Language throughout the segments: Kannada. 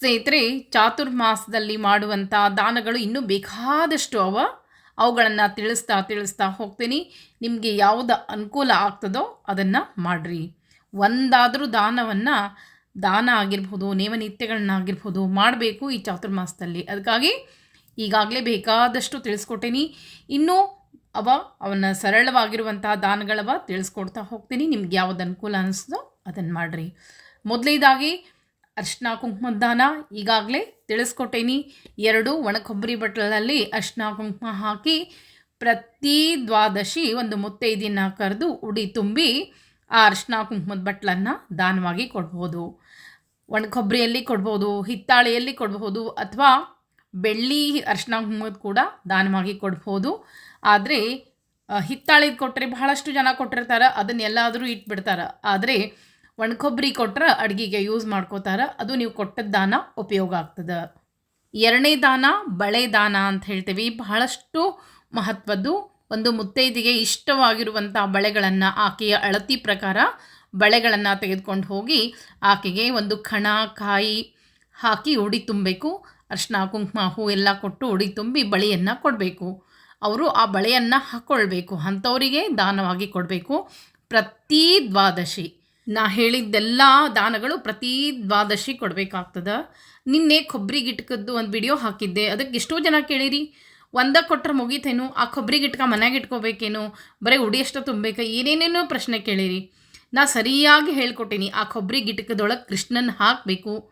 ಸ್ನೇಹಿತರೆ, ಚಾತುರ್ಮಾಸದಲ್ಲಿ ಮಾಡುವಂಥ ದಾನಗಳು ಇನ್ನೂ ಬೇಕಾದಷ್ಟು ಅವ. ಅವುಗಳನ್ನು ತಿಳಿಸ್ತಾ ತಿಳಿಸ್ತಾ ಹೋಗ್ತೀನಿ. ನಿಮಗೆ ಯಾವುದು ಅನುಕೂಲ ಆಗ್ತದೋ ಅದನ್ನು ಮಾಡಿರಿ. ಒಂದಾದರೂ ದಾನವನ್ನು, ದಾನ ಆಗಿರ್ಬೋದು ನೇಮನಿತ್ಯಗಳನ್ನಾಗಿರ್ಬೋದು ಮಾಡಬೇಕು ಈ ಚಾತುರ್ಮಾಸದಲ್ಲಿ. ಅದಕ್ಕಾಗಿ ಈಗಾಗಲೇ ಬೇಕಾದಷ್ಟು ತಿಳಿಸ್ಕೊಟ್ಟೀನಿ. ಇನ್ನೂ ಅವ, ಅವನ್ನ ಸರಳವಾಗಿರುವಂಥ ದಾನಗಳವ ತಿಳಿಸ್ಕೊಡ್ತಾ ಹೋಗ್ತೀನಿ. ನಿಮ್ಗೆ ಯಾವ್ದು ಅನುಕೂಲ ಅನಿಸ್ತದೋ ಅದನ್ನು ಮಾಡಿರಿ. ಮೊದಲೇದಾಗಿ ಅರ್ಶಿನ ಕುಂಕುಮದ ದಾನ ಈಗಾಗಲೇ ತಿಳಿಸ್ಕೊಟ್ಟೇನಿ. ಎರಡು ಒಣ ಕೊಬ್ಬರಿ ಬಟ್ಟಲಲ್ಲಿ ಅರ್ಶಿನ ಕುಂಕುಮ ಹಾಕಿ ಪ್ರತಿ ದ್ವಾದಶಿ ಒಂದು ಮುತ್ತೈದಿನ ಕರೆದು ಉಡಿ ತುಂಬಿ ಆ ಅರ್ಶಿನ ಕುಂಕುಮದ ಬಟ್ಲನ್ನು ದಾನವಾಗಿ ಕೊಡ್ಬೋದು. ಒಣ ಕೊಬ್ಬರಿಯಲ್ಲಿ ಕೊಡ್ಬೋದು, ಹಿತ್ತಾಳೆಯಲ್ಲಿ ಕೊಡ್ಬೋದು ಅಥವಾ ಬೆಳ್ಳಿ ಅರ್ಶಿನ ಕುಂಕುಮದ ಕೂಡ ದಾನವಾಗಿ ಕೊಡ್ಬೋದು. ಆದರೆ ಹಿತ್ತಾಳೆದು ಕೊಟ್ಟರೆ ಬಹಳಷ್ಟು ಜನ ಕೊಟ್ಟಿರ್ತಾರೆ, ಅದನ್ನೆಲ್ಲಾದರೂ ಇಟ್ಬಿಡ್ತಾರೆ. ಆದರೆ ಒಣ ಕೊಬ್ಬರಿ ಕೊಟ್ಟರೆ ಅಡುಗೆಗೆ ಯೂಸ್ ಮಾಡ್ಕೋತಾರೆ. ಅದು ನೀವು ಕೊಟ್ಟದ ದಾನ ಉಪಯೋಗ ಆಗ್ತದೆ. ಎರಡನೇ ದಾನ ಬಳೆ ದಾನ ಅಂತ ಹೇಳ್ತೀವಿ. ಬಹಳಷ್ಟು ಮಹತ್ವದ್ದು ಒಂದು ಮುತ್ತೈದಿಗೆ ಇಷ್ಟವಾಗಿರುವಂಥ ಬಳೆಗಳನ್ನು ಆಕೆಯ ಅಳತಿ ಪ್ರಕಾರ ಬಳೆಗಳನ್ನು ತೆಗೆದುಕೊಂಡು ಹೋಗಿ ಆಕೆಗೆ ಒಂದು ಕಣ ಕಾಯಿ ಹಾಕಿ ಉಡಿ ತುಂಬಬೇಕು. ಅರ್ಶಿನ ಕುಂಕುಮ ಹೂ ಎಲ್ಲ ಕೊಟ್ಟು ಉಡಿ ತುಂಬಿ ಬಳೆಯನ್ನು ಕೊಡಬೇಕು. ಅವರು ಆ ಬಳೆಯನ್ನು ಹಾಕ್ಕೊಳ್ಬೇಕು ಅಂಥವರಿಗೆ ದಾನವಾಗಿ ಕೊಡಬೇಕು. ಪ್ರತಿ ದ್ವಾದಶಿ. ನಾ ಹೇಳಿದ್ದೆಲ್ಲ ದಾನಗಳು ಪ್ರತಿ ದ್ವಾದಶಿ ಕೊಡಬೇಕಾಗ್ತದೆ. ನಿನ್ನೆ ಕೊಬ್ಬರಿ ಗಿಟ್ಕದ್ದು ಒಂದು ವಿಡಿಯೋ ಹಾಕಿದ್ದೆ. ಅದಕ್ಕೆ ಎಷ್ಟೋ ಜನ ಕೇಳಿರಿ, ಒಂದ ಕೊಟ್ಟರೆ ಮುಗೀತೇನು? ಆ ಕೊಬ್ಬರಿ ಗಿಟ್ಕ ಮನೆಗೆ ಇಟ್ಕೋಬೇಕೇನು? ಬರೀ ಉಡಿ ಎಷ್ಟು ತುಂಬಬೇಕಾ? ಏನೇನೇನೋ ಪ್ರಶ್ನೆ ಕೇಳಿರಿ. ನಾ ಸರಿಯಾಗಿ ಹೇಳ್ಕೊಟ್ಟೀನಿ, ಆ ಕೊಬ್ಬರಿ ಗಿಟ್ಕದೊಳಗೆ ಕೃಷ್ಣನ್ ಹಾಕಬೇಕು.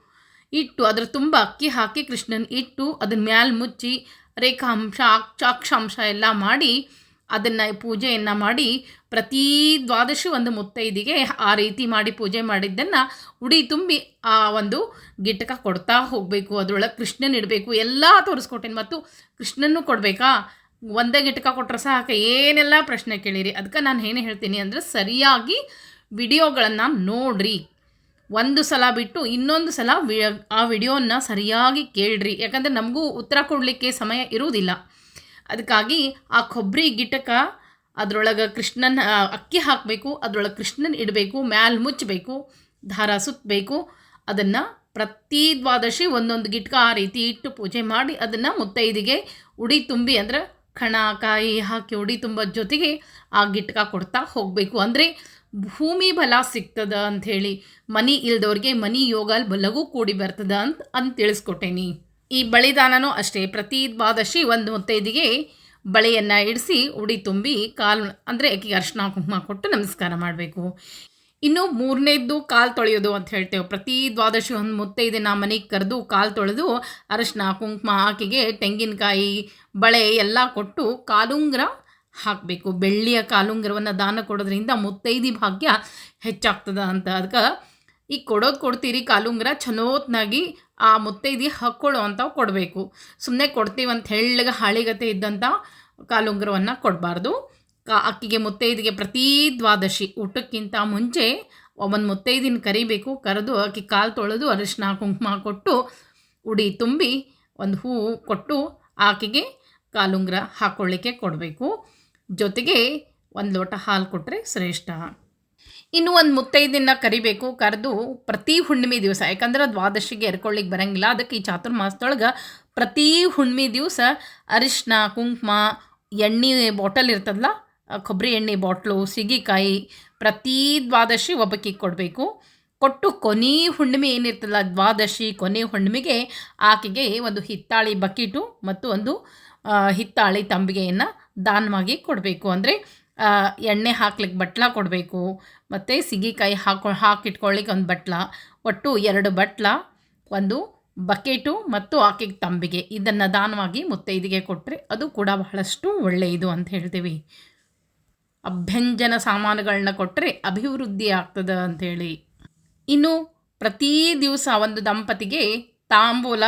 ಇಟ್ಟು ಅದ್ರ ತುಂಬ ಅಕ್ಕಿ ಹಾಕಿ ಕೃಷ್ಣನ್ ಇಟ್ಟು ಅದನ್ನ ಮ್ಯಾಲ ಮುಚ್ಚಿ ರೇಖಾಂಶ, ಅಕ್ಷಾಂಶ ಎಲ್ಲ ಮಾಡಿ ಅದನ್ನು ಪೂಜೆಯನ್ನು ಮಾಡಿ ಪ್ರತಿ ದ್ವಾದಶಿ ಒಂದು ಮುತ್ತೈದಿಗೆ ಆ ರೀತಿ ಮಾಡಿ ಪೂಜೆ ಮಾಡಿದ್ದನ್ನು ಉಡಿ ತುಂಬಿ ಆ ಒಂದು ಗಿಟಕ ಕೊಡ್ತಾ ಹೋಗಬೇಕು. ಅದರೊಳಗೆ ಕೃಷ್ಣನ್ ಇಡಬೇಕು. ಎಲ್ಲ ತೋರಿಸ್ಕೊಟ್ಟೇನೆ. ಮತ್ತು ಕೃಷ್ಣನ್ನು ಕೊಡಬೇಕಾ? ಒಂದೇ ಗಿಟಕ ಕೊಟ್ಟರೆ ಸಾಕ. ಏನೆಲ್ಲ ಪ್ರಶ್ನೆ ಕೇಳಿರಿ. ಅದಕ್ಕೆ ನಾನು ಏನು ಹೇಳ್ತೀನಿ ಅಂದರೆ ಸರಿಯಾಗಿ ವಿಡಿಯೋಗಳನ್ನು ನೋಡ್ರಿ. ಒಂದು ಸಲ ಬಿಟ್ಟು ಇನ್ನೊಂದು ಸಲ ವಿ, ಆ ವಿಡಿಯೋನ ಸರಿಯಾಗಿ ಕೇಳ್ರಿ. ಯಾಕಂದರೆ ನಮಗೂ ಉತ್ತರ ಕೊಡಲಿಕ್ಕೆ ಸಮಯ ಇರುವುದಿಲ್ಲ. ಅದಕ್ಕಾಗಿ ಆ ಕೊಬ್ಬರಿ ಗಿಟಕ ಅದರೊಳಗೆ ಕೃಷ್ಣನ ಅಕ್ಕಿ ಹಾಕಬೇಕು, ಅದರೊಳಗೆ ಕೃಷ್ಣನ ಇಡಬೇಕು, ಮ್ಯಾಲ್ ಮುಚ್ಚಬೇಕು ದಾರ ಸುತ್ತಬೇಕು ಅದನ್ನು ಪ್ರತಿ ದ್ವಾದಶಿ ಒಂದೊಂದು ಗಿಟ್ಕ ಆ ರೀತಿ ಇಟ್ಟು ಪೂಜೆ ಮಾಡಿ ಅದನ್ನು ಮುತ್ತೈದಿಗೆ ಉಡಿ ತುಂಬಿ ಅಂದರೆ ಕಣ ಕಾಯಿ ಹಾಕಿ ಉಡಿ ತುಂಬ ಜೊತೆಗೆ ಆ ಗಿಟ್ಕ ಕೊಡ್ತಾ ಹೋಗಬೇಕು. ಅಂದರೆ ಭೂಮಿ ಬಲ ಸಿಗ್ತದ ಅಂಥೇಳಿ, ಮನಿ ಇಲ್ದವ್ರಿಗೆ ಮನಿ ಯೋಗ ಬಲಗೂ ಕೂಡಿ ಬರ್ತದ ಅಂತ ಅಂತ ತಿಳಿಸ್ಕೊಟ್ಟೇನಿ. ಈ ಬಳಿದಾನನೂ ಅಷ್ಟೇ, ಪ್ರತಿ ದ್ವಾದಶಿ ಒಂದು ಮುತ್ತೈದಿಗೆ ಬಳೆಯನ್ನು ಇಡಿಸಿ ಉಡಿ ತುಂಬಿ ಕಾಲು ಅಂದರೆ ಆಕೆಗೆ ಅರ್ಶಿನ ಕುಂಕುಮ ಕೊಟ್ಟು ನಮಸ್ಕಾರ ಮಾಡಬೇಕು. ಇನ್ನು ಮೂರನೇದ್ದು ಕಾಲು ತೊಳೆಯೋದು ಅಂತ ಹೇಳ್ತೇವೆ. ಪ್ರತಿ ದ್ವಾದಶಿ ಒಂದು ಮುತ್ತೈದಿನ ಮನೆಗೆ ಕರೆದು ಕಾಲು ತೊಳೆದು ಅರಶಿನ ಕುಂಕುಮ ಆಕೆಗೆ ತೆಂಗಿನಕಾಯಿ, ಬಳೆ ಎಲ್ಲ ಕೊಟ್ಟು ಕಾಲುಂಗ್ರ ಹಾಕಬೇಕು. ಬೆಳ್ಳಿಯ ಕಾಲುಂಗ್ರವನ್ನು ದಾನ ಕೊಡೋದ್ರಿಂದ ಮುತ್ತೈದಿ ಭಾಗ್ಯ ಹೆಚ್ಚಾಗ್ತದ ಅಂತ ಅದಕ್ಕೆ ಈಗ ಕೊಡೋದು ಕೊಡ್ತೀರಿ ಕಾಲುಂಗ್ರ ಚಲೋತ್ನಾಗಿ ಆ ಮುತ್ತೈದಿ ಹಾಕ್ಕೊಳ್ಳೋ ಅಂಥವು ಕೊಡಬೇಕು. ಸುಮ್ಮನೆ ಕೊಡ್ತೀವಂತ ಹೇಳಗ ಹಾಳಿಗತೆ ಇದ್ದಂಥ ಕಾಲುಂಗುರವನ್ನು ಕೊಡಬಾರ್ದು. ಅಕ್ಕಿಗೆ ಮುತ್ತೈದಿಗೆ ಪ್ರತಿ ದ್ವಾದಶಿ ಊಟಕ್ಕಿಂತ ಮುಂಚೆ ಒಂದು ಮುತ್ತೈದಿನ ಕರಿಬೇಕು. ಕರೆದು ಅಕ್ಕಿ ಕಾಲು ತೊಳೆದು ಅರಿಶಿನ ಕುಂಕುಮ ಕೊಟ್ಟು ಉಡಿ ತುಂಬಿ ಒಂದು ಹೂವು ಕೊಟ್ಟು ಆಕೆಗೆ ಕಾಲುಂಗ್ರ ಹಾಕ್ಕೊಳ್ಳಿಕ್ಕೆ ಕೊಡಬೇಕು. ಜೊತೆಗೆ ಒಂದು ಲೋಟ ಹಾಲು ಕೊಟ್ಟರೆ ಶ್ರೇಷ್ಠ. ಇನ್ನು ಒಂದು ಮುತ್ತೈದಿನ ಕರಿಬೇಕು, ಕರೆದು ಪ್ರತಿ ಹುಣ್ಣಿಮೆ ದಿವಸ, ಯಾಕಂದ್ರೆ ದ್ವಾದಶಿಗೆ ಎರ್ಕೊಳ್ಳಿಕ್ಕೆ ಬರಂಗಿಲ್ಲ. ಅದಕ್ಕೆ ಈ ಚಾತುರ್ಮಾಸದೊಳಗೆ ಪ್ರತಿ ಹುಣ್ಣಿಮೆ ದಿವಸ ಅರಿಶಿನ ಕುಂಕುಮ, ಎಣ್ಣೆ ಬಾಟಲ್ ಇರ್ತದಲ್ಲ ಕೊಬ್ಬರಿ ಎಣ್ಣೆ ಬಾಟ್ಲು ಸಿಗಿಕಾಯಿ ಪ್ರತಿ ದ್ವಾದಶಿ ಒಬ್ಬಕ್ಕಿಗೆ ಕೊಡಬೇಕು. ಕೊಟ್ಟು ಕೊನೆ ಹುಣ್ಣಿಮೆ ಏನಿರ್ತದಲ್ಲ ದ್ವಾದಶಿ ಕೊನೆ ಹುಣ್ಣಿಮೆಗೆ ಆಕೆಗೆ ಒಂದು ಹಿತ್ತಾಳಿ ಬಕೀಟು ಮತ್ತು ಒಂದು ಹಿತ್ತಾಳಿ ತಂಬಿಗೆಯನ್ನು ದಾನವಾಗಿ ಕೊಡಬೇಕು. ಅಂದರೆ ಎಣ್ಣೆ ಹಾಕ್ಲಿಕ್ಕೆ ಬಟ್ಲ ಕೊಡಬೇಕು. ಮತ್ತು ಸಿಗಿಕಾಯಿ ಹಾಕೊ ಹಾಕಿಟ್ಕೊಳ್ಳಿಕ್ಕೆ ಒಂದು ಬಟ್ಲ. ಒಟ್ಟು ಎರಡು ಬಟ್ಲ, ಒಂದು ಬಕೆಟು ಮತ್ತು ಆಕೆಗೆ ತಂಬಿಗೆ. ಇದನ್ನು ದಾನವಾಗಿ ಮುತ್ತೈದಿಗೆ ಕೊಟ್ಟರೆ ಅದು ಕೂಡ ಬಹಳಷ್ಟು ಒಳ್ಳೆಯದು ಅಂತ ಹೇಳ್ತೀವಿ. ಅಭ್ಯಂಜನ ಸಾಮಾನುಗಳನ್ನ ಕೊಟ್ಟರೆ ಅಭಿವೃದ್ಧಿ ಆಗ್ತದೆ ಅಂಥೇಳಿ ಇನ್ನು ಪ್ರತಿ ದಿವಸ ಒಂದು ದಂಪತಿಗೆ ತಾಂಬೂಲ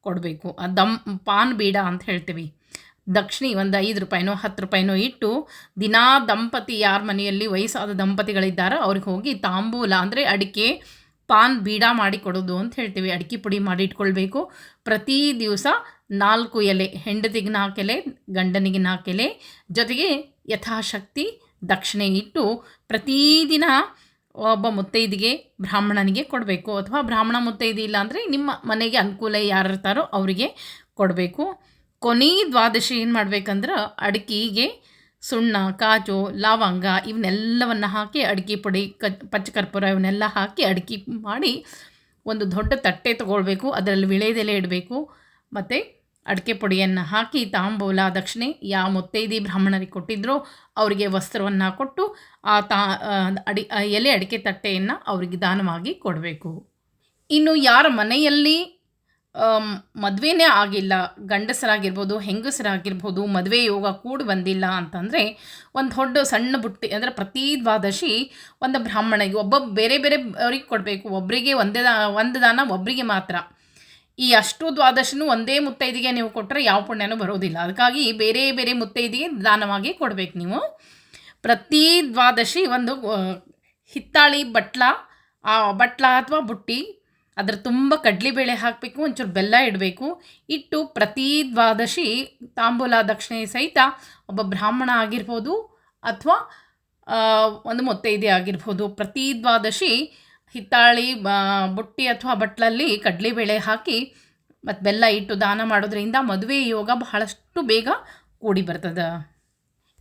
ಕೊಡಬೇಕು. ಆ ದಂ ಪಾನ್ ಬೀಡ ಅಂತ ಹೇಳ್ತೀವಿ. ದಕ್ಷಿಣಿ ಒಂದು ಐದು ರೂಪಾಯಿನೋ, ಹತ್ತು ರೂಪಾಯಿನೋ ಇಟ್ಟು ದಿನಾ ದಂಪತಿ ಯಾರ ಮನೆಯಲ್ಲಿ ವಯಸ್ಸಾದ ದಂಪತಿಗಳಿದ್ದಾರೋ ಅವ್ರಿಗೆ ಹೋಗಿ ತಾಂಬೂಲ ಅಂದರೆ ಅಡಿಕೆ, ಪಾನ್ ಬೀಡ ಮಾಡಿ ಕೊಡೋದು ಅಂತ ಹೇಳ್ತೀವಿ. ಅಡಿಕೆ ಪುಡಿ ಮಾಡಿ ಇಟ್ಕೊಳ್ಬೇಕು. ಪ್ರತಿ ದಿವಸ ನಾಲ್ಕು ಎಲೆ, ಹೆಂಡತಿಗೆ ನಾಲ್ಕು ಎಲೆ, ಗಂಡನಿಗೆ ನಾಲ್ಕು ಎಲೆ, ಜೊತೆಗೆ ಯಥಾಶಕ್ತಿ ದಕ್ಷಿಣೆ ಇಟ್ಟು ಪ್ರತಿದಿನ ಒಬ್ಬ ಮುತ್ತೈದಿಗೆ, ಬ್ರಾಹ್ಮಣನಿಗೆ ಕೊಡಬೇಕು. ಅಥವಾ ಬ್ರಾಹ್ಮಣ ಮುತ್ತೈದಿ ಇಲ್ಲ ಅಂದರೆ ನಿಮ್ಮ ಮನೆಗೆ ಅನುಕೂಲ ಯಾರಿರ್ತಾರೋ ಅವರಿಗೆ ಕೊಡಬೇಕು. ಕೊನೆ ದ್ವಾದಶಿ ಏನು ಮಾಡ್ಬೇಕಂದ್ರೆ ಅಡಿಕೆಗೆ ಸುಣ್ಣ, ಕಾಜು, ಲವಂಗ ಇವನ್ನೆಲ್ಲವನ್ನು ಹಾಕಿ ಅಡಿಕೆ ಪುಡಿ, ಕ, ಪಚ್ಚಕರ್ಪೂರ ಇವನ್ನೆಲ್ಲ ಹಾಕಿ ಅಡಿಕೆ ಮಾಡಿ ಒಂದು ದೊಡ್ಡ ತಟ್ಟೆ ತೊಗೊಳ್ಬೇಕು. ಅದರಲ್ಲಿ ವಿಳೆದೆಲೆ ಇಡಬೇಕು. ಮತ್ತು ಅಡಿಕೆ ಪುಡಿಯನ್ನು ಹಾಕಿ ತಾಂಬೂಲ, ದಕ್ಷಿಣೆ ಯಾವ ಮುತ್ತೈದಿ ಬ್ರಾಹ್ಮಣರಿಗೆ ಕೊಟ್ಟಿದ್ರೋ ಅವರಿಗೆ ವಸ್ತ್ರವನ್ನು ಕೊಟ್ಟು ಆ ತಾ ಅಡಿ ಎಲೆ ಅಡಿಕೆ ತಟ್ಟೆಯನ್ನು ಅವರಿಗೆ ದಾನವಾಗಿ ಕೊಡಬೇಕು. ಇನ್ನು ಯಾರ ಮನೆಯಲ್ಲಿ ಮದುವೆನೇ ಆಗಿಲ್ಲ. ಗಂಡಸರಾಗಿರ್ಬೋದು, ಹೆಂಗಸರಾಗಿರ್ಬೋದು, ಮದುವೆ ಯೋಗ ಕೂಡ ಬಂದಿಲ್ಲ ಅಂತಂದರೆ ಒಂದು ದೊಡ್ಡ ಸಣ್ಣ ಬುಟ್ಟಿ ಅಂದರೆ ಪ್ರತಿ ದ್ವಾದಶಿ ಒಂದು ಬ್ರಾಹ್ಮಣಿಗೆ ಒಬ್ಬ ಬೇರೆ ಬೇರೆ ಅವ್ರಿಗೆ ಕೊಡಬೇಕು. ಒಬ್ಬರಿಗೆ ಒಂದೇ ಒಂದು ದಾನ ಒಬ್ಬರಿಗೆ ಮಾತ್ರ. ಈ ಅಷ್ಟು ದ್ವಾದಶಿನೂ ಒಂದೇ ಮುತ್ತೈದಿಗೆ ನೀವು ಕೊಟ್ಟರೆ ಯಾವ ಪುಣ್ಯನೂ ಬರೋದಿಲ್ಲ. ಅದಕ್ಕಾಗಿ ಬೇರೆ ಬೇರೆ ಮುತ್ತೈದಿಗೆ ದಾನವಾಗಿ ಕೊಡಬೇಕು ನೀವು. ಪ್ರತಿ ದ್ವಾದಶಿ ಒಂದು ಹಿತ್ತಾಳಿ ಬಟ್ಲ, ಆ, ಬಟ್ಲ ಅಥವಾ ಬುಟ್ಟಿ ಅದ್ರ ತುಂಬ ಕಡಲೆಬೇಳೆ ಹಾಕಬೇಕು, ಒಂಚೂರು ಬೆಲ್ಲ ಇಡಬೇಕು. ಇಟ್ಟು ಪ್ರತಿ ದ್ವಾದಶಿ ತಾಂಬೂಲ ದಕ್ಷಿಣೆ ಸಹಿತ ಒಬ್ಬ ಬ್ರಾಹ್ಮಣ ಆಗಿರ್ಬೋದು ಅಥವಾ ಒಂದು ಮುತ್ತೈದೆ ಆಗಿರ್ಬೋದು. ಪ್ರತಿ ದ್ವಾದಶಿ ಹಿತ್ತಾಳಿ ಬುಟ್ಟಿ ಅಥವಾ ಬಟ್ಲಲ್ಲಿ ಕಡಲೆಬೇಳೆ ಹಾಕಿ ಮತ್ತು ಬೆಲ್ಲ ಇಟ್ಟು ದಾನ ಮಾಡೋದ್ರಿಂದ ಮದುವೆ ಯೋಗ ಬಹಳಷ್ಟು ಬೇಗ ಕೂಡಿ ಬರ್ತದೆ.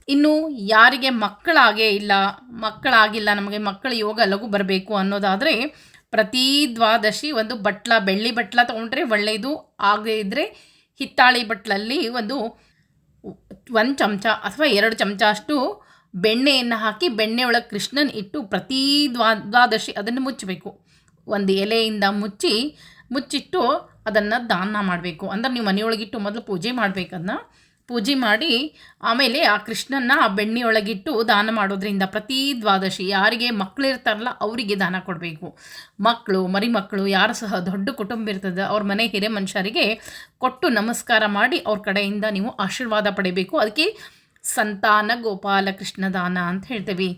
ಇನ್ನು ಯಾರಿಗೆ ಮಕ್ಕಳಾಗೇ ಇಲ್ಲ, ಮಕ್ಕಳಾಗಿಲ್ಲ, ನಮಗೆ ಮಕ್ಕಳ ಯೋಗ ಲಘು ಬರಬೇಕು ಅನ್ನೋದಾದರೆ ಪ್ರತಿ ದ್ವಾದಶಿ ಒಂದು ಬಟ್ಲ, ಬೆಳ್ಳಿ ಬಟ್ಲ ತೊಗೊಂಡ್ರೆ ಒಳ್ಳೆಯದು, ಆಗದೇ ಇದ್ದರೆ ಹಿತ್ತಾಳಿ ಬಟ್ಲಲ್ಲಿ ಒಂದು ಒಂದು ಚಮಚ ಅಥವಾ ಎರಡು ಚಮಚ ಅಷ್ಟು ಬೆಣ್ಣೆಯನ್ನು ಹಾಕಿ ಬೆಣ್ಣೆ ಒಳಗೆ ಕೃಷ್ಣನ್ ಇಟ್ಟು ಪ್ರತಿ ದ್ವಾ, ದ್ವಾದಶಿ ಅದನ್ನು ಮುಚ್ಚಬೇಕು. ಒಂದು ಎಲೆಯಿಂದ ಮುಚ್ಚಿ, ಮುಚ್ಚಿಟ್ಟು ಅದನ್ನು ದಾನ ಮಾಡಬೇಕು. ಅಂದ್ರೆ ನೀವು ಮನೆಯೊಳಗಿಟ್ಟು ಮೊದಲು ಪೂಜೆ ಮಾಡಬೇಕನ್ನ ಪೂಜೆ ಮಾಡಿ ಆಮೇಲೆ ಆ ಕೃಷ್ಣನ್ನ ಆ ಬೆಣ್ಣೆಯೊಳಗಿಟ್ಟು ದಾನ ಮಾಡೋದ್ರಿಂದ ಪ್ರತಿ ದ್ವಾದಶಿ ಯಾರಿಗೆ ಮಕ್ಕಳು ಇರ್ತಾರಲ್ಲ ಅವರಿಗೆ ದಾನ ಕೊಡಬೇಕು. ಮಕ್ಕಳು ಮರಿ ಮಕ್ಕಳು ಯಾರು ಸಹ ದೊಡ್ಡ ಕುಟುಂಬ ಇರ್ತದೆ, ಅವ್ರ ಮನೆ ಹಿರಿಯ ಮನುಷ್ಯರಿಗೆ ಕೊಟ್ಟು ನಮಸ್ಕಾರ ಮಾಡಿ ಅವ್ರ ಕಡೆಯಿಂದ ನೀವು ಆಶೀರ್ವಾದ ಪಡಿಬೇಕು. ಅದಕ್ಕೆ ಸಂತಾನ ಗೋಪಾಲ ಕೃಷ್ಣ ದಾನ ಅಂತ ಹೇಳ್ತೇವೆ.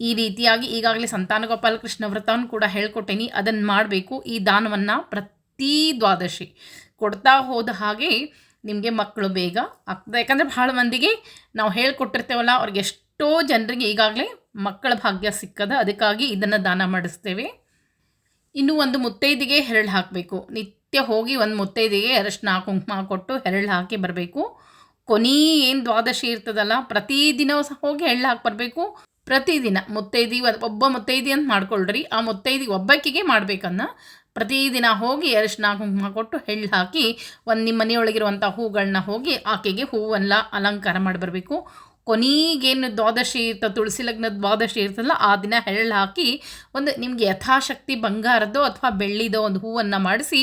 ಈ ರೀತಿಯಾಗಿ ಈಗಾಗಲೇ ಸಂತಾನ ಗೋಪಾಲ ಕೃಷ್ಣ ವ್ರತವನ್ನು ಕೂಡ ಹೇಳ್ಕೊಟ್ಟೇನಿ. ಅದನ್ನು ಮಾಡಬೇಕು. ಈ ದಾನವನ್ನು ಪ್ರತಿ ದ್ವಾದಶಿ ಕೊಡ್ತಾ ಹೋದ ಹಾಗೆ ನಿಮಗೆ ಮಕ್ಕಳು ಬೇಗ ಆಗ್ತದೆ. ಯಾಕಂದರೆ ಭಾಳ ಮಂದಿಗೆ ನಾವು ಹೇಳ್ಕೊಟ್ಟಿರ್ತೇವಲ್ಲ, ಅವ್ರಿಗೆ ಎಷ್ಟೋ ಜನರಿಗೆ ಈಗಾಗಲೇ ಮಕ್ಕಳ ಭಾಗ್ಯ ಸಿಕ್ಕದ, ಅದಕ್ಕಾಗಿ ಇದನ್ನು ದಾನ ಮಾಡಿಸ್ತೇವೆ. ಇನ್ನು ಒಂದು ಮುತ್ತೈದಿಗೆ ಹೆರಳು ಹಾಕಬೇಕು. ನಿತ್ಯ ಹೋಗಿ ಒಂದು ಮುತ್ತೈದಿಗೆ ಅರಶಿನ, ಕುಂಕುಮ ಕೊಟ್ಟು ಹೆರಳು ಹಾಕಿ ಬರಬೇಕು. ಕೊನೆ ಏನು ದ್ವಾದಶಿ ಇರ್ತದಲ್ಲ, ಪ್ರತಿದಿನ ಹೋಗಿ ಹೆರಳು ಹಾಕಿ ಬರಬೇಕು. ಪ್ರತಿದಿನ ಮುತ್ತೈದಿ, ಒಬ್ಬ ಮುತ್ತೈದಿ ಅಂತ ಮಾಡ್ಕೊಳ್ರಿ. ಆ ಮುತ್ತೈದಿ ಒಬ್ಬಕ್ಕಿಗೆ ಮಾಡ್ಬೇಕನ್ನ ಪ್ರತಿದಿನ ಹೋಗಿ ಅರಿಶಿನ ಕುಂಕುಮ ಕೊಟ್ಟು ಎಳ್ಳು ಹಾಕಿ ಒಂದು ನಿಮ್ಮ ಮನೆಯೊಳಗಿರುವಂಥ ಹೂಗಳನ್ನ ಹೋಗಿ ಆಕೆಗೆ ಹೂವೆಲ್ಲ ಅಲಂಕಾರ ಮಾಡಿ ಬರಬೇಕು. ಕೊನೆಗೇನು ದ್ವಾದಶಿ ಇರ್ತ, ತುಳಸಿ ಲಗ್ನದ ದ್ವಾದಶಿ ಇರ್ತದಲ್ಲ, ಆ ದಿನ ಎಳ್ಳು ಹಾಕಿ ಒಂದು ನಿಮಗೆ ಯಥಾಶಕ್ತಿ ಬಂಗಾರದ್ದು ಅಥವಾ ಬೆಳ್ಳಿದೋ ಒಂದು ಹೂವನ್ನು ಮಾಡಿಸಿ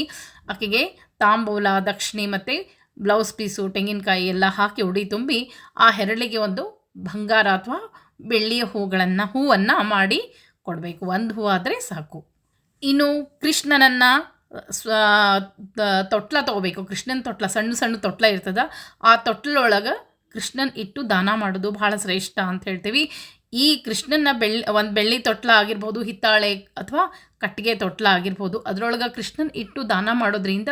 ಆಕೆಗೆ ತಾಂಬೂಲ, ದಕ್ಷಿಣೆ ಮತ್ತು ಬ್ಲೌಸ್ ಪೀಸು, ತೆಂಗಿನಕಾಯಿ ಎಲ್ಲ ಹಾಕಿ ಉಡಿ ತುಂಬಿ ಆ ಹೆರಳಿಗೆ ಒಂದು ಬಂಗಾರ ಅಥವಾ ಬೆಳ್ಳಿಯ ಹೂಗಳನ್ನು, ಹೂವನ್ನು ಮಾಡಿ ಕೊಡಬೇಕು. ಒಂದು ಹೂ ಆದರೆ ಸಾಕು. ಇನ್ನು ಕೃಷ್ಣನನ್ನು, ಸ್ವ ತೊಟ್ಲ ತೊಗೋಬೇಕು. ಕೃಷ್ಣನ ತೊಟ್ಲ, ಸಣ್ಣ ಸಣ್ಣ ತೊಟ್ಲ ಇರ್ತದ. ಆ ತೊಟ್ಲೊಳಗೆ ಕೃಷ್ಣನ್ ಇಟ್ಟು ದಾನ ಮಾಡೋದು ಭಾಳ ಶ್ರೇಷ್ಠ ಅಂತ ಹೇಳ್ತೀವಿ. ಈ ಕೃಷ್ಣನ ಬೆಳ್ಳಿ ಒಂದು ಬೆಳ್ಳಿ ತೊಟ್ಲ ಆಗಿರ್ಬೋದು, ಹಿತ್ತಾಳೆ ಅಥವಾ ಕಟ್ಟಿಗೆ ತೊಟ್ಲ ಆಗಿರ್ಬೋದು, ಅದರೊಳಗೆ ಕೃಷ್ಣನ್ ಇಟ್ಟು ದಾನ ಮಾಡೋದ್ರಿಂದ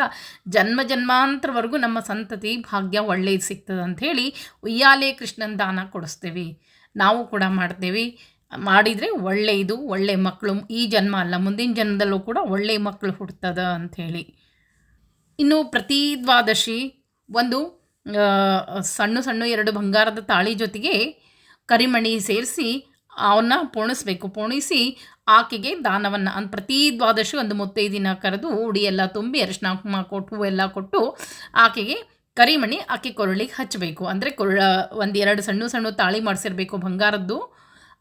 ಜನ್ಮ ಜನ್ಮಾಂತರವರೆಗೂ ನಮ್ಮ ಸಂತತಿ ಭಾಗ್ಯ ಒಳ್ಳೆಯದು ಸಿಗ್ತದೆ ಅಂಥೇಳಿ ಉಯ್ಯಾಲೆ ಕೃಷ್ಣನ ದಾನ ಕೊಡಿಸ್ತೀವಿ. ನಾವು ಕೂಡ ಮಾಡ್ತೇವೆ. ಮಾಡಿದರೆ ಒಳ್ಳೆಯದು ಒಳ್ಳೆ ಮಕ್ಕಳು ಈ ಜನ್ಮ ಅಲ್ಲ, ಮುಂದಿನ ಜನ್ಮದಲ್ಲೂ ಕೂಡ ಒಳ್ಳೆ ಮಕ್ಕಳು ಹುಡ್ತದ ಅಂಥೇಳಿ. ಇನ್ನು ಪ್ರತಿ ದ್ವಾದಶಿ ಒಂದು ಸಣ್ಣ ಸಣ್ಣ ಎರಡು ಬಂಗಾರದ ತಾಳಿ ಜೊತೆಗೆ ಕರಿಮಣಿ ಸೇರಿಸಿ ಅವನ್ನ ಪೋಣಿಸ್ಬೇಕು. ಪೋಣಿಸಿ ಆಕೆಗೆ ದಾನವನ್ನು. ಅಂದ್ ಪ್ರತಿ ದ್ವಾದಶಿ ಒಂದು ಮುತ್ತೈದಿನ ಕರೆದು ಉಡಿ ಎಲ್ಲ ತುಂಬಿ ಅರಿಶಿನ ಕುಮ ಕೊಟ್ಟು ಎಲ್ಲ ಕೊಟ್ಟು ಆಕೆಗೆ ಕರಿಮಣಿ ಆಕೆ ಕೊರಳಿಗೆ ಹಚ್ಚಬೇಕು ಅಂದರೆ ಕೊರಳ ಒಂದು ಎರಡು ಸಣ್ಣ ಸಣ್ಣ ತಾಳಿ ಮಾಡಿಸಿರ್ಬೇಕು ಬಂಗಾರದ್ದು.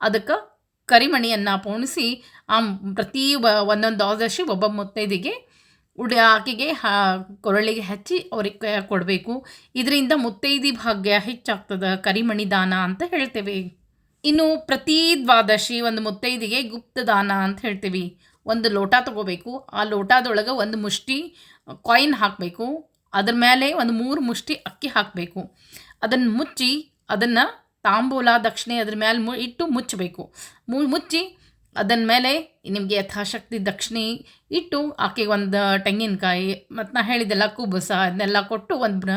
ಅದಕ್ಕೆ ಕರಿಮಣಿಯನ್ನು ಪೋಣಿಸಿ ಆ ಪ್ರತಿ ಒಂದೊಂದು ದ್ವಾದಶಿ ಒಬ್ಬ ಮುತ್ತೈದಿಗೆ ಉಡಿ ಆಕೆಗೆ ಕೊರಳಿಗೆ ಹಚ್ಚಿ ಅವ್ರಿಗೆ ಕೊಡಬೇಕು. ಇದರಿಂದ ಮುತ್ತೈದಿ ಭಾಗ್ಯ ಹೆಚ್ಚಾಗ್ತದೆ ಕರಿಮಣಿ ದಾನ ಅಂತ ಹೇಳ್ತೇವೆ. ಇನ್ನು ಪ್ರತಿ ದ್ವಾದಶಿ ಒಂದು ಮುತ್ತೈದಿಗೆ ಗುಪ್ತ ದಾನ ಅಂತ ಹೇಳ್ತೀವಿ. ಒಂದು ಲೋಟ ತಗೋಬೇಕು. ಆ ಲೋಟದೊಳಗೆ ಒಂದು ಮುಷ್ಟಿ ಕಾಯಿನ್ ಹಾಕಬೇಕು. ಅದ್ರ ಮೇಲೆ ಒಂದು ಮೂರು ಮುಷ್ಟಿ ಅಕ್ಕಿ ಹಾಕಬೇಕು. ಅದನ್ನು ಮುಚ್ಚಿ ಅದನ್ನು ತಾಂಬೂಲ, ದಕ್ಷಿಣೆ ಅದ್ರ ಮೇಲೆ ಮು ಇಟ್ಟು ಮುಚ್ಚಬೇಕು. ಮು ಮುಚ್ಚಿ ಅದನ್ನ ಮೇಲೆ ನಿಮಗೆ ಯಥಾಶಕ್ತಿ ದಕ್ಷಿಣೆ ಇಟ್ಟು ಆಕೆಗೆ ಒಂದು ತೆಂಗಿನಕಾಯಿ ಮತ್ತು ನಾ ಹೇಳಿದೆಲ್ಲ ಕುಬಸ ಅದನ್ನೆಲ್ಲ ಕೊಟ್ಟು ಒಂದು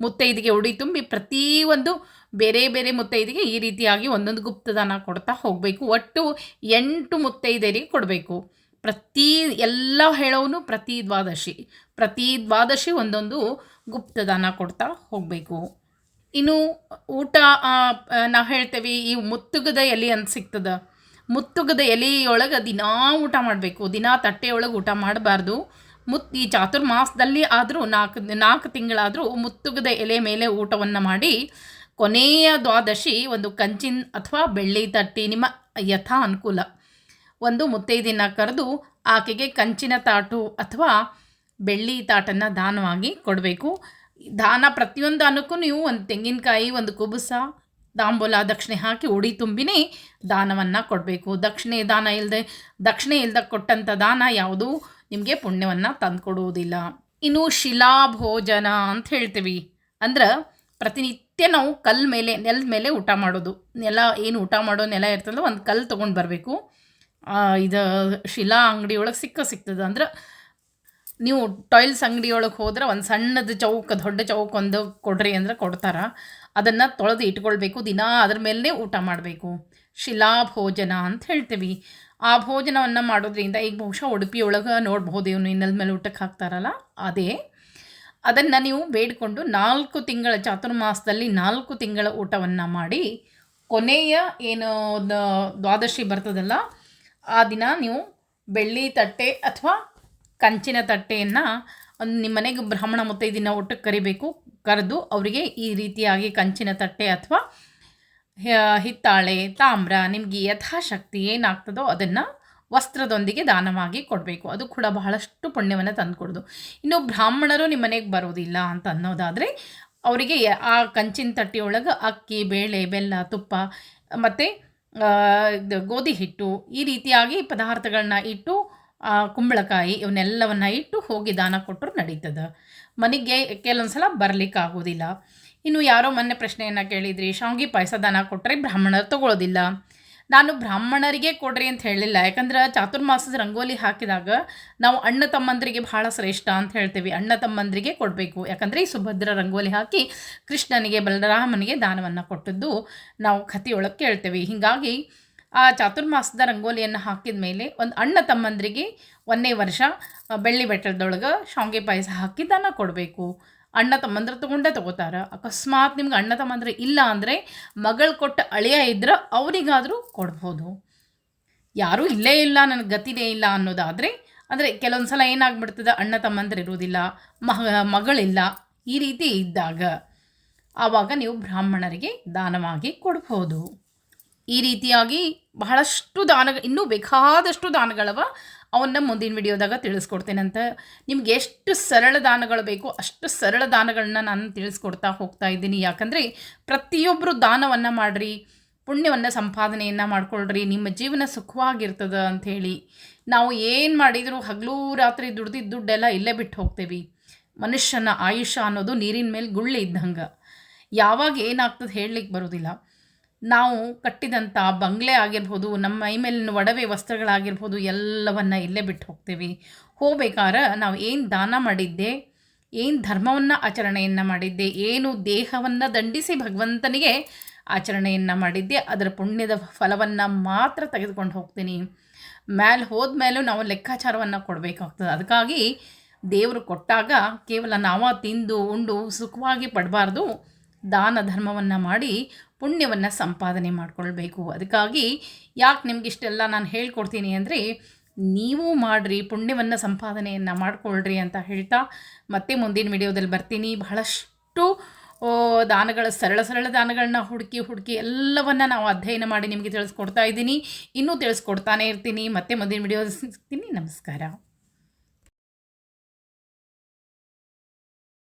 ಮುತ್ತೈದಿಗೆ ಉಡಿ ತುಂಬಿ ಪ್ರತಿಯೊಂದು ಬೇರೆ ಬೇರೆ ಮುತ್ತೈದಿಗೆ ಈ ರೀತಿಯಾಗಿ ಒಂದೊಂದು ಗುಪ್ತದಾನ ಕೊಡ್ತಾ ಹೋಗಬೇಕು. ಒಟ್ಟು ಎಂಟು ಮುತ್ತೈದೆಯರಿಗೆ ಕೊಡಬೇಕು. ಪ್ರತಿ ಎಲ್ಲ ಹೇಳೋನು ಪ್ರತಿ ದ್ವಾದಶಿ. ಪ್ರತಿ ದ್ವಾದಶಿ ಒಂದೊಂದು ಗುಪ್ತದಾನ ಕೊಡ್ತಾ ಹೋಗಬೇಕು. ಇನ್ನು ಊಟ ನಾವು ಹೇಳ್ತೇವೆ ಈ ಮುತ್ತುಗದ ಎಲೆ ಅಂತ ಸಿಗ್ತದೆ. ಮುತ್ತುಗದ ಎಲೆಯೊಳಗೆ ದಿನಾ ಊಟ ಮಾಡಬೇಕು. ದಿನಾ ತಟ್ಟೆಯೊಳಗೆ ಊಟ ಮಾಡಬಾರ್ದು. ಮುತ್, ಈ ಚಾತುರ್ಮಾಸದಲ್ಲಿ ಆದರೂ ನಾಲ್ಕು ನಾಲ್ಕು ತಿಂಗಳಾದರೂ ಮುತ್ತುಗದ ಎಲೆ ಮೇಲೆ ಊಟವನ್ನು ಮಾಡಿ ಕೊನೆಯ ದ್ವಾದಶಿ ಒಂದು ಕಂಚಿನ ಅಥವಾ ಬೆಳ್ಳಿ ತಟ್ಟಿ ನಿಮ್ಮ ಯಥಾ ಅನುಕೂಲ. ಒಂದು ಮುತ್ತೈದಿನ ಕರೆದು ಆಕೆಗೆ ಕಂಚಿನ ತಾಟು ಅಥವಾ ಬೆಳ್ಳಿ ತಾಟನ್ನು ದಾನವಾಗಿ ಕೊಡಬೇಕು. ದಾನ ಪ್ರತಿಯೊಂದು ದಾನಕ್ಕೂ ನೀವು ಒಂದು ತೆಂಗಿನಕಾಯಿ, ಒಂದು ಕುಬುಸ, ದಾಂಬೋಲ, ದಕ್ಷಿಣೆ ಹಾಕಿ ಉಡಿ ತುಂಬಿನೇ ದಾನವನ್ನು ಕೊಡಬೇಕು. ದಕ್ಷಿಣೆ ದಾನ ಇಲ್ಲದೆ ದಕ್ಷಿಣೆ ಇಲ್ಲದೆ ಕೊಟ್ಟಂಥ ದಾನ ಯಾವುದೂ? ನಿಮಗೆ ಪುಣ್ಯವನ್ನು ತಂದುಕೊಡುವುದಿಲ್ಲ. ಇನ್ನು ಶಿಲಾಭೋಜನ ಅಂತ ಹೇಳ್ತೀವಿ. ಅಂದ್ರೆ ಪ್ರತಿನಿತ್ಯ ನಾವು ಕಲ್ಲು ಮೇಲೆ ನೆಲದ ಮೇಲೆ ಊಟ ಮಾಡೋದು. ನೆಲ ಏನು ಊಟ ಮಾಡೋ ನೆಲ ಇರ್ತದೋ ಒಂದು ಕಲ್ಲು ತೊಗೊಂಡು ಬರಬೇಕು. ಇದು ಶಿಲಾ ಅಂಗಡಿಯೊಳಗೆ ಸಿಕ್ಕ ಸಿಗ್ತದೆ. ಅಂದ್ರೆ ನೀವು ಟಾಯ್ಲ್ಸ್ ಅಂಗಡಿಯೊಳಗೆ ಹೋದ್ರೆ ಒಂದು ಸಣ್ಣದು ಚೌಕ, ದೊಡ್ಡ ಚೌಕ ಒಂದು ಕೊಡ್ರಿ ಅಂದ್ರೆ ಕೊಡ್ತಾರ. ಅದನ್ನು ತೊಳೆದು ಇಟ್ಕೊಳ್ಬೇಕು. ದಿನ ಅದ್ರ ಮೇಲೆ ಊಟ ಮಾಡಬೇಕು. ಶಿಲಾ ಭೋಜನ ಅಂತ ಹೇಳ್ತೀವಿ. ಆ ಭೋಜನವನ್ನು ಮಾಡೋದ್ರಿಂದ ಈಗ ಬಹುಶಃ ಉಡುಪಿಯೊಳಗೆ ನೋಡ್ಬೋದು ಇವನು ಇನ್ನದ ಮೇಲೆ ಊಟಕ್ಕೆ ಹಾಕ್ತಾರಲ್ಲ? ಅದೇ. ಅದನ್ನು ನೀವು ಬೇಡಿಕೊಂಡು ನಾಲ್ಕು ತಿಂಗಳ, ಚಾತುರ್ಮಾಸದಲ್ಲಿ ನಾಲ್ಕು ತಿಂಗಳ ಊಟವನ್ನು ಮಾಡಿ ಕೊನೆಯ ಏನು ದ್ವಾದಶಿ ಬರ್ತದಲ್ಲ, ಆ ದಿನ ನೀವು ಬೆಳ್ಳಿ ತಟ್ಟೆ ಅಥವಾ ಕಂಚಿನ ತಟ್ಟೆಯನ್ನು ನಿಮ್ಮ ಮನೆಗೆ ಬ್ರಾಹ್ಮಣ ಮುತ್ತೈದಿನ ಒಟ್ಟು ಕರಿಬೇಕು, ಕರೆದು ಅವರಿಗೆ ಈ ರೀತಿಯಾಗಿ ಕಂಚಿನ ತಟ್ಟೆ ಅಥವಾ ಹಿತ್ತಾಳೆ, ತಾಮ್ರ ನಿಮಗೆ ಯಥಾಶಕ್ತಿ ಏನಾಗ್ತದೋ ಅದನ್ನು ವಸ್ತ್ರದೊಂದಿಗೆ ದಾನವಾಗಿ ಕೊಡಬೇಕು. ಅದು ಕೂಡ ಬಹಳಷ್ಟು ಪುಣ್ಯವನ್ನು ತಂದುಕೊಡೋದು. ಇನ್ನು ಬ್ರಾಹ್ಮಣರು ನಿಮ್ಮ ಮನೆಗೆ ಬರೋದಿಲ್ಲ ಅಂತ ಅನ್ನೋದಾದರೆ ಅವರಿಗೆ ಆ ಕಂಚಿನ ತಟ್ಟೆಯೊಳಗೆ ಅಕ್ಕಿ, ಬೇಳೆ, ಬೆಲ್ಲ, ತುಪ್ಪ ಮತ್ತು ಗೋಧಿ ಹಿಟ್ಟು ಈ ರೀತಿಯಾಗಿ ಪದಾರ್ಥಗಳನ್ನ ಇಟ್ಟು ಕುಂಬಳಕಾಯಿ ಇವನ್ನೆಲ್ಲವನ್ನು ಇಟ್ಟು ಹೋಗಿ ದಾನ ಕೊಟ್ಟರು ನಡೀತದೆ. ಮನೆಗೆ ಕೆಲವೊಂದು ಸಲ ಬರಲಿಕ್ಕಾಗೋದಿಲ್ಲ ಇನ್ನು ಯಾರೋ ಮೊನ್ನೆ ಪ್ರಶ್ನೆಯನ್ನು ಕೇಳಿದ್ರಿ, ಶಾವಿಗೆ ಪಾಯಸ ದಾನ ಕೊಟ್ಟರೆ ಬ್ರಾಹ್ಮಣರು ತಗೊಳ್ಳೋದಿಲ್ಲ ನಾನು ಬ್ರಾಹ್ಮಣರಿಗೆ ಕೊಡ್ರಿ ಅಂತ ಹೇಳಿಲ್ಲ ಯಾಕಂದ್ರೆ ಚಾತುರ್ಮಾಸದ ರಂಗೋಲಿ ಹಾಕಿದಾಗ ನಾವು ಅಣ್ಣ ತಮ್ಮಂದರಿಗೆ ಬಹಳ ಶ್ರೇಷ್ಠ ಅಂತ ಹೇಳ್ತೀವಿ. ಅಣ್ಣ ತಮ್ಮಂದರಿಗೆ ಕೊಡಬೇಕು. ಯಾಕಂದರೆ ಈ ಸುಭದ್ರ ರಂಗೋಲಿ ಹಾಕಿ ಕೃಷ್ಣನಿಗೆ, ಬಲರಾಮನಿಗೆ ದಾನವನ್ನು ಕೊಟ್ಟದ್ದು ನಾವು ಕಥೆಯೊಳಗೆ ಕೇಳ್ತೇವೆ. ಹೀಗಾಗಿ ಆ ಚಾತುರ್ಮಾಸದ ರಂಗೋಲಿಯನ್ನು ಹಾಕಿದ ಮೇಲೆ ಒಂದು ಅಣ್ಣ ತಮ್ಮಂದ್ರಿಗೆ ಒಂದೇ ವರ್ಷ ಬೆಳ್ಳಿ ಬೆಟ್ಟದೊಳಗೆ ಶಾವಿಗೆ ಪಾಯಸ ಹಾಕಿ ದಾನ ಕೊಡಬೇಕು. ಅಣ್ಣ ತಮ್ಮಂದ್ರೆ ತೊಗೊಂಡೇ ತೊಗೋತಾರ. ಅಕಸ್ಮಾತ್ ನಿಮ್ಗೆ ಅಣ್ಣ ತಮ್ಮಂದ್ರೆ ಇಲ್ಲ ಅಂದರೆ ಮಗಳು ಕೊಟ್ಟ ಅಳಿಯ ಇದ್ರೆ ಅವರಿಗಾದರೂ ಕೊಡ್ಬೋದು. ಯಾರೂ ಇಲ್ಲೇ ಇಲ್ಲ, ನನಗೆ ಗತಿನೇ ಇಲ್ಲ ಅನ್ನೋದಾದರೆ, ಅಂದರೆ ಕೆಲವೊಂದು ಸಲ ಏನಾಗ್ಬಿಡ್ತದೆ, ಅಣ್ಣ ತಮ್ಮಂದ್ರೆ ಇರೋದಿಲ್ಲ, ಮಗ ಮಗಳಿಲ್ಲ ಈ ರೀತಿ ಇದ್ದಾಗ ಆವಾಗ ನೀವು ಬ್ರಾಹ್ಮಣರಿಗೆ ದಾನವಾಗಿ ಕೊಡ್ಬೋದು. ಈ ರೀತಿಯಾಗಿ ಬಹಳಷ್ಟು ದಾನ ಇನ್ನೂ ಬೇಕಾದಷ್ಟು ದಾನಗಳವ ಅವನ್ನ ಮುಂದಿನ ವಿಡಿಯೋದಾಗ ತಿಳಿಸ್ಕೊಡ್ತೇನೆ ಅಂತ ನಿಮ್ಗೆ ಎಷ್ಟು ಸರಳ ದಾನಗಳು ಬೇಕೋ ಅಷ್ಟು ಸರಳ ದಾನಗಳನ್ನ ನಾನು ತಿಳಿಸ್ಕೊಡ್ತಾ ಹೋಗ್ತಾ ಇದ್ದೀನಿ. ಯಾಕಂದರೆ ಪ್ರತಿಯೊಬ್ಬರು ದಾನವನ್ನು ಮಾಡಿರಿ, ಪುಣ್ಯವನ್ನು ಸಂಪಾದನೆಯನ್ನು ಮಾಡ್ಕೊಳ್ರಿ, ನಿಮ್ಮ ಜೀವನ ಸುಖವಾಗಿರ್ತದೆ ಅಂಥೇಳಿ. ನಾವು ಏನು ಮಾಡಿದರೂ ಹಗಲು ರಾತ್ರಿ ದುಡ್ದಿದ್ದ ದುಡ್ಡೆಲ್ಲ ಇಲ್ಲೇ ಬಿಟ್ಟು ಹೋಗ್ತೇವೆ. ಮನುಷ್ಯನ ಆಯುಷ್ಯ ಅನ್ನೋದು ನೀರಿನ ಮೇಲೆ ಗುಳ್ಳೆ ಇದ್ದಂಗೆ. ಯಾವಾಗ ಏನಾಗ್ತದೆ ಹೇಳಲಿಕ್ಕೆ ಬರೋದಿಲ್ಲ. ನಾವು ಕಟ್ಟಿದಂಥ ಬಂಗ್ಲೆ ಆಗಿರ್ಬೋದು, ನಮ್ಮ ಮೈ ಮೇಲಿನ ಒಡವೆ ವಸ್ತ್ರಗಳಾಗಿರ್ಬೋದು, ಎಲ್ಲವನ್ನು ಇಲ್ಲೇ ಬಿಟ್ಟು ಹೋಗ್ತೀವಿ. ಹೋಗ್ಬೇಕಾದ್ರೆ ನಾವು ಏನು ದಾನ ಮಾಡಿದ್ದೆ, ಏನು ಧರ್ಮವನ್ನು ಆಚರಣೆಯನ್ನು ಮಾಡಿದ್ದೆ, ಏನು ದೇಹವನ್ನು ದಂಡಿಸಿ ಭಗವಂತನಿಗೆ ಆಚರಣೆಯನ್ನು ಮಾಡಿದ್ದೆ, ಅದರ ಪುಣ್ಯದ ಫಲವನ್ನು ಮಾತ್ರ ತೆಗೆದುಕೊಂಡು ಹೋಗ್ತೀನಿ. ಮೇಲೆ ಹೋದ್ಮೇಲೂ ನಾವು ಲೆಕ್ಕಾಚಾರವನ್ನು ಕೊಡಬೇಕಾಗ್ತದೆ. ಅದಕ್ಕಾಗಿ ದೇವರು ಕೊಟ್ಟಾಗ ಕೇವಲ ನಾವು ತಿಂದು ಉಂಡು ಸುಖವಾಗಿ ಪಡಬಾರ್ದು. ದಾನ ಧರ್ಮವನ್ನು ಮಾಡಿ ಪುಣ್ಯವನ್ನು ಸಂಪಾದನೆ ಮಾಡಿಕೊಳ್ಬೇಕು. ಅದಕ್ಕಾಗಿ ಯಾಕೆ ನಿಮ್ಗೆ ಇಷ್ಟೆಲ್ಲ ನಾನು ಹೇಳ್ಕೊಡ್ತೀನಿ ಅಂದರೆ, ನೀವು ಮಾಡಿರಿ, ಪುಣ್ಯವನ್ನು ಸಂಪಾದನೆಯನ್ನು ಮಾಡಿಕೊಳ್ಳ್ರಿ ಅಂತ ಹೇಳ್ತಾ ಮತ್ತೆ ಮುಂದಿನ ವಿಡಿಯೋದಲ್ಲಿ ಬರ್ತೀನಿ. ಬಹಳಷ್ಟು ದಾನಗಳ ಸರಳ ಸರಳ ದಾನಗಳನ್ನ ಹುಡುಕಿ ಹುಡುಕಿ ಎಲ್ಲವನ್ನು ನಾವು ಅಧ್ಯಯನ ಮಾಡಿ ನಿಮಗೆ ತಿಳಿಸ್ಕೊಡ್ತಾ ಇದ್ದೀನಿ. ಇನ್ನೂ ತಿಳಿಸ್ಕೊಡ್ತಾನೆ ಇರ್ತೀನಿ. ಮತ್ತೆ ಮುಂದಿನ ವಿಡಿಯೋ ಸಿಗ್ತೀನಿ. ನಮಸ್ಕಾರ.